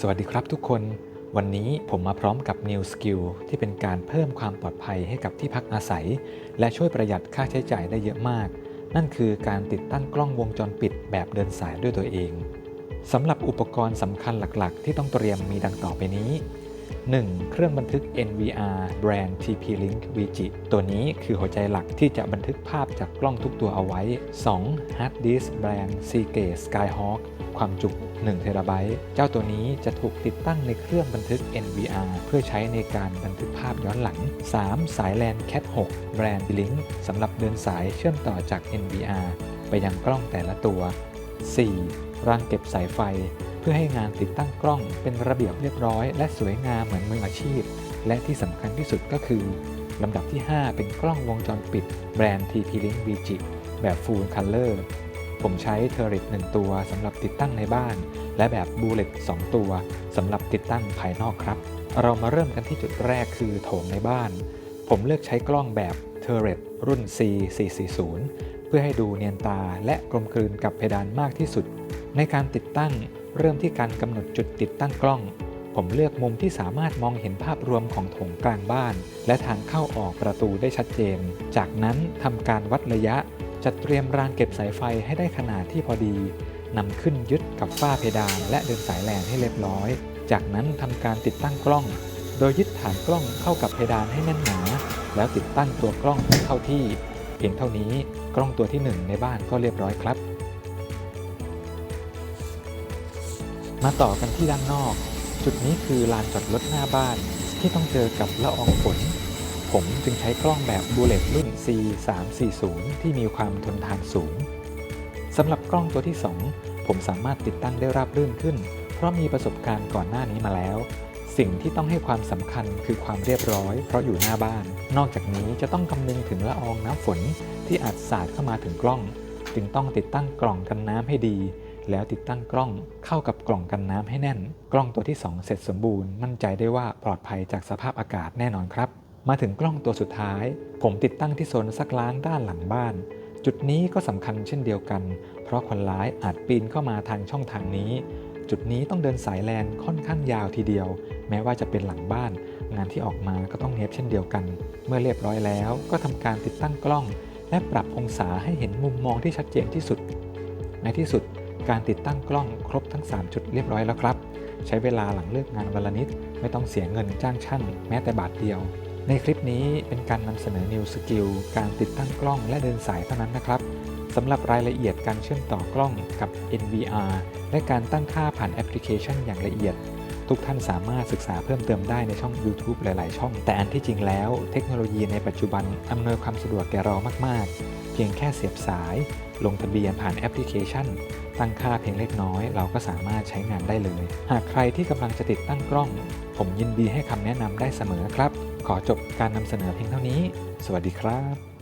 สวัสดีครับทุกคน วันนี้ผมมาพร้อมกับ New Skill ที่เป็นการเพิ่มความปลอดภัยให้กับที่พักอาศัย และช่วยประหยัดค่าใช้จ่ายได้เยอะมาก นั่นคือการติดตั้งกล้องวงจรปิดแบบเดินสายด้วยตัวเองสำหรับอุปกรณ์สำคัญหลักๆ ที่ต้องเตรียมมีดังต่อไปนี้ 1. เครื่องบันทึก NVR แบรนด์ TP-Link VG ตัวนี้คือหัวใจหลักที่จะบันทึกภาพจากกล้องทุกตัวเอาไว้ 2. Hard Disk แบรนด์ Seagate Skyhawk ความจุ1เทราไบต์เจ้าตัวนี้จะถูกติดตั้งในเครื่องบันทึก NVR เพื่อใช้ในการบันทึกภาพย้อนหลัง 3. สายแลน Cat 6 แบรนด์ Link สำหรับเดินสายเชื่อมต่อจาก NVR ไปยังกล้องแต่ละตัว 4. รางเก็บสายไฟ พื่อให้งานติดตั้งกล้องเป็นระเบียบเรียบร้อย และสวยงามเหมือนมืออาชีพ และที่สำคัญที่สุดก็คือลำดับที่ 5 เป็นกล้องวงจรปิด แบรนด์ TP-Link VG แบบ Full Color ผมใช้เทอริ t 1ตัวสำหรับติดตั้งในบ้าน และแบบบูเลต2ตัวสำหรับติดตั้งภายนอกครับ เรามาเริ่มกันที่จุดแรกคือโถงในบ้าน ผมเลือกใช้กล้องแบบเทอริ t รุ่น C440 พื่อให้ดูเนียนตาและกลมกลืนกับเพดานมากที่สุด ในการติดตั้งเริ่มที่การกำหนดจุดติดตั้งกล้อง ผมเลือกมุมที่สามารถมองเห็นภาพรวมของโถงกลางบ้าน และทางเข้าออกประตูได้ชัดเจน จากนั้นทำการวัดระยะ จัดเตรียมรางเก็บสายไฟให้ได้ขนาดที่พอดีนำขึ้นยึดกับฝ้าเพดานและเดินสายแลนให้เรียบร้อย จากนั้นทำการติดตั้งกล้อง โดยยึดฐานกล้องเข้ากับเพดานให้แน่นหนา แล้วติดตั้งตัวกล้องให้เข้าที่ เพียงเท่านี้กล้องตัวที่หนึ่งในบ้านก็เรียบร้อยครับ มาต่อกันที่ด้านนอก จุดนี้คือลานจอดรถหน้าบ้านที่ต้องเจอกับละอองฝน ผมจึงใช้กล้องแบบบูเลตรุ่น C340 ที่มีความทนทานสูงสำหรับกล้องตัวที่ 2 ผมสามารถติดตั้งได้ราบรื่นขึ้น เพราะมีประสบการณ์ก่อนหน้านี้มาแล้ว สิ่งที่ต้องให้ความสำคัญคือความเรียบร้อย เพราะอยู่หน้าบ้าน นอกจากนี้จะต้องคำนึงถึงละอองน้ำฝนที่อาจสาดเข้ามาถึงกล้อง จึงต้องติดตั้งกล่องกันน้ำให้ดี แล้วติดตั้งกล้องเข้ากับกล่องกันน้ำให้แน่น กล้องตัวที่ 2 เสร็จสมบูรณ์มั่นใจได้ว่าปลอดภัยจากสภาพอากาศแน่นอนครับ มาถึงกล้องตัวสุดท้าย ผมติดตั้งที่โซนซักล้างด้านหลังบ้าน จุดนี้ก็สำคัญเช่นเดียวกัน เพราะคนร้ายอาจปีนเข้ามาทางช่องทางนี้ จุดนี้ต้องเดินสายแลนค่อนข้างยาวทีเดียว แม้ว่าจะเป็นหลังบ้าน งานที่ออกมาก็ต้องเนียบเช่นเดียวกัน เมื่อเรียบร้อยแล้ว ก็ทำการติดตั้งกล้อง และปรับองศาให้เห็นมุมมองที่ชัดเจนที่สุด ในที่สุดการติดตั้งกล้องครบทั้ง 3 จุดเรียบร้อยแล้วครับ ใช้เวลาหลังเลิกงานวันละนิด ไม่ต้องเสียเงินจ้างช่างแม้แต่บาทเดียว ในคลิปนี้เป็นการนำเสนอ New Skill การติดตั้งกล้องและเดินสายเท่านั้นนะครับสำหรับรายละเอียดการเชื่อมต่อกล้องกับ NVR และการตั้งค่าผ่านแอปพลิเคชันอย่างละเอียด ทุกท่านสามารถศึกษาเพิ่มเติมได้ในช่อง YouTube หลาย ๆ ช่อง แต่อันที่จริงแล้วเทคโนโลยีในปัจจุบันอำนวยความสะดวกแก่เรามาก ๆ เพียงแค่เสียบสาย ลงทะเบียนผ่านแอปพลิเคชัน ตั้งค่าเพียงเล็กน้อย เราก็สามารถใช้งานได้เลย หากใครที่กำลังจะติดตั้งกล้อง ผมยินดีให้คำแนะนำได้เสมอครับ ขอจบการนำเสนอเพียงเท่านี้ สวัสดีครับ